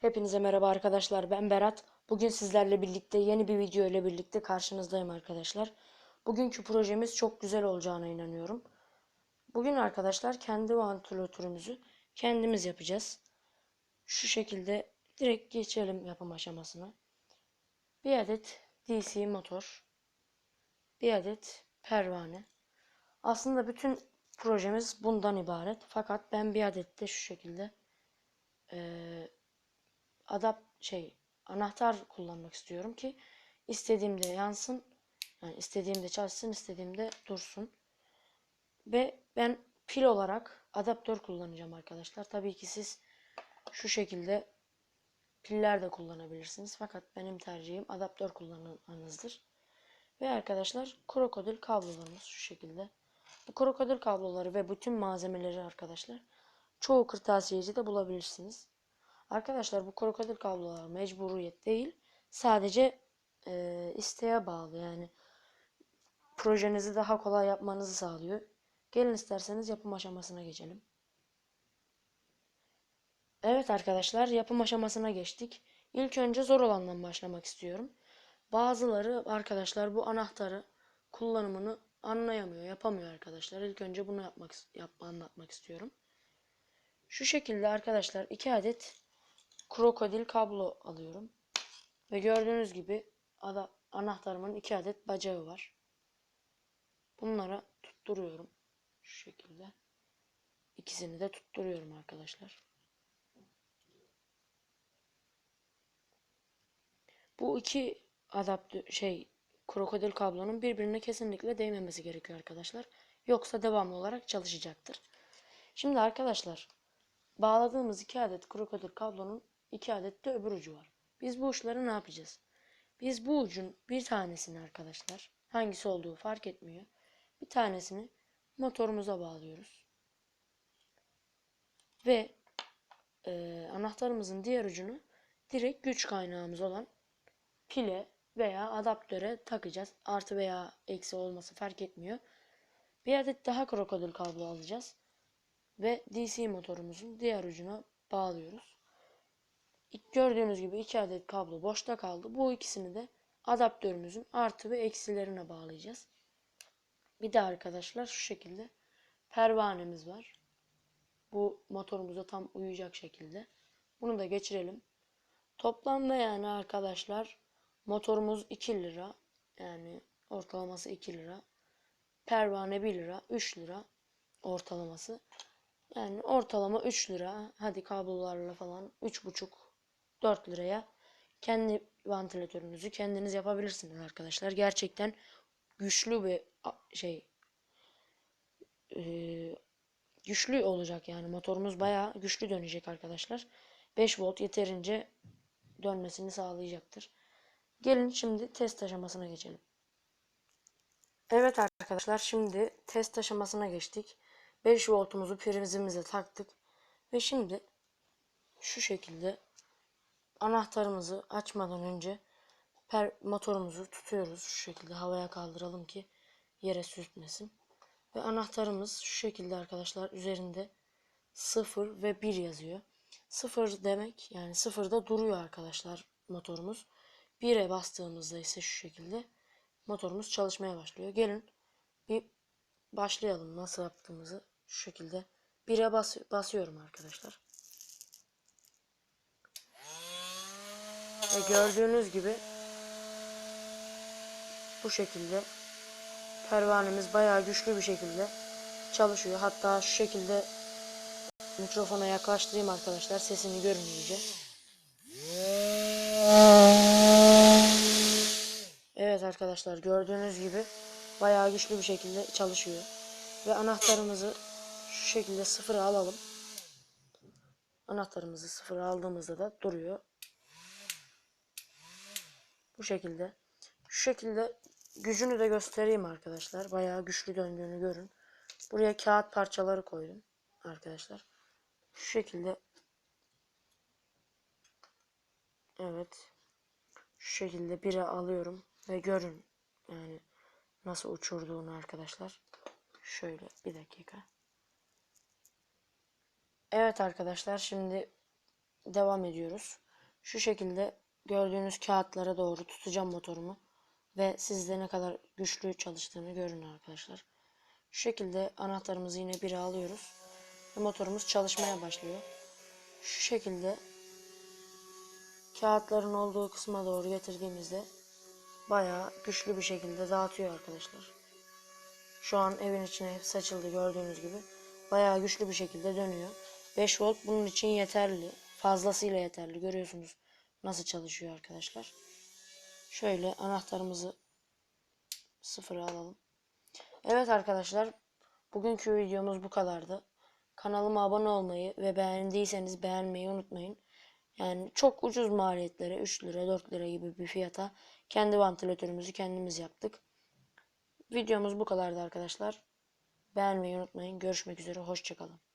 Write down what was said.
Hepinize merhaba arkadaşlar. Ben Berat. Bugün sizlerle birlikte yeni bir video ile birlikte karşınızdayım arkadaşlar. Bugünkü projemiz çok güzel olacağına inanıyorum. Bugün arkadaşlar kendi vantilatörümüzü kendimiz yapacağız. Şu şekilde direkt geçelim yapım aşamasına. Bir adet DC motor. Bir adet pervane. Aslında bütün projemiz bundan ibaret. Fakat ben bir adet de şu şekilde eee adap şey anahtar kullanmak istiyorum ki istediğimde yansın. Yani istediğimde çalışsın, istediğimde dursun. Ve ben pil olarak adaptör kullanacağım arkadaşlar. Tabii ki siz şu şekilde piller de kullanabilirsiniz. Fakat benim tercihim adaptör kullanmanızdır. Ve arkadaşlar krokodil kablolarımız şu şekilde. Bu krokodil kabloları ve bütün malzemeleri arkadaşlar çoğu kırtasiyecide bulabilirsiniz. Arkadaşlar bu krokodil kablolar mecburiyet değil. Sadece e, isteğe bağlı yani. Projenizi daha kolay yapmanızı sağlıyor. Gelin isterseniz yapım aşamasına geçelim. Evet arkadaşlar yapım aşamasına geçtik. İlk önce zor olandan başlamak istiyorum. Bazıları arkadaşlar bu anahtarı kullanımını anlayamıyor, yapamıyor arkadaşlar. İlk önce bunu yapmak yap, anlatmak istiyorum. Şu şekilde arkadaşlar iki adet krokodil kablo alıyorum. Ve gördüğünüz gibi ada, anahtarımın iki adet bacağı var. Bunlara tutturuyorum. Şu şekilde. İkisini de tutturuyorum arkadaşlar. Bu iki adaptör şey krokodil kablonun birbirine kesinlikle değmemesi gerekiyor arkadaşlar. Yoksa devamlı olarak çalışacaktır. Şimdi arkadaşlar bağladığımız iki adet krokodil kablonun iki adet de öbür ucu var. Biz bu uçları ne yapacağız? Biz bu ucun bir tanesini arkadaşlar hangisi olduğu fark etmiyor. Bir tanesini motorumuza bağlıyoruz. Ve e, anahtarımızın diğer ucunu direkt güç kaynağımız olan pile veya adaptöre takacağız. Artı veya eksi olması fark etmiyor. Bir adet daha krokodil kablo alacağız. Ve DC motorumuzun diğer ucuna bağlıyoruz. Gördüğünüz gibi iki adet kablo boşta kaldı. Bu ikisini de adaptörümüzün artı ve eksilerine bağlayacağız. Bir de arkadaşlar şu şekilde pervanemiz var. Bu motorumuza tam uyacak şekilde. Bunu da geçirelim. Toplamda yani arkadaşlar motorumuz 2 lira. Yani ortalaması 2 lira. Pervane 1 lira. 3 lira ortalaması. Yani ortalama 3 lira. Hadi kablolarla falan 3,5 4 liraya kendi vantilatörünüzü kendiniz yapabilirsiniz arkadaşlar. Gerçekten güçlü bir şey e, güçlü olacak yani motorumuz bayağı güçlü dönecek arkadaşlar. 5 volt yeterince dönmesini sağlayacaktır. Gelin şimdi test aşamasına geçelim. Evet arkadaşlar şimdi test aşamasına geçtik. 5 voltumuzu prizimize taktık. Ve şimdi şu şekilde anahtarımızı açmadan önce per motorumuzu tutuyoruz. Şu şekilde havaya kaldıralım ki yere sürtmesin. Ve anahtarımız şu şekilde arkadaşlar üzerinde 0 ve 1 yazıyor. 0 demek yani 0'da duruyor arkadaşlar motorumuz. 1'e bastığımızda ise şu şekilde motorumuz çalışmaya başlıyor. Gelin bir başlayalım nasıl yaptığımızı şu şekilde 1'e bas basıyorum arkadaşlar. Ve gördüğünüz gibi bu şekilde pervanemiz bayağı güçlü bir şekilde çalışıyor. Hatta şu şekilde mikrofona yaklaştırayım arkadaşlar. Sesini görün iyice. Evet arkadaşlar gördüğünüz gibi bayağı güçlü bir şekilde çalışıyor. Ve anahtarımızı şu şekilde sıfıra alalım. Anahtarımızı sıfıra aldığımızda da duruyor. Bu şekilde. Şu şekilde gücünü de göstereyim arkadaşlar. Bayağı güçlü döndüğünü görün. Buraya kağıt parçaları koydum arkadaşlar. Şu şekilde. Evet. Şu şekilde bire alıyorum ve görün yani nasıl uçurduğunu arkadaşlar. Şöyle bir dakika. Evet arkadaşlar şimdi devam ediyoruz. Şu şekilde gördüğünüz kağıtlara doğru tutacağım motorumu. Ve sizde ne kadar güçlü çalıştığını görün arkadaşlar. Şu şekilde anahtarımızı yine biri alıyoruz. Ve motorumuz çalışmaya başlıyor. Şu şekilde kağıtların olduğu kısma doğru getirdiğimizde bayağı güçlü bir şekilde dağıtıyor arkadaşlar. Şu an evin içine hep saçıldı gördüğünüz gibi. Bayağı güçlü bir şekilde dönüyor. 5 volt bunun için yeterli. Fazlasıyla yeterli. Görüyorsunuz nasıl çalışıyor arkadaşlar. Şöyle anahtarımızı sıfıra alalım. Evet arkadaşlar. Bugünkü videomuz bu kadardı. Kanalıma abone olmayı ve beğendiyseniz beğenmeyi unutmayın. Yani çok ucuz maliyetlere 3 lira 4 lira gibi bir fiyata kendi vantilatörümüzü kendimiz yaptık. Videomuz bu kadardı arkadaşlar. Beğenmeyi unutmayın. Görüşmek üzere. Hoşçakalın.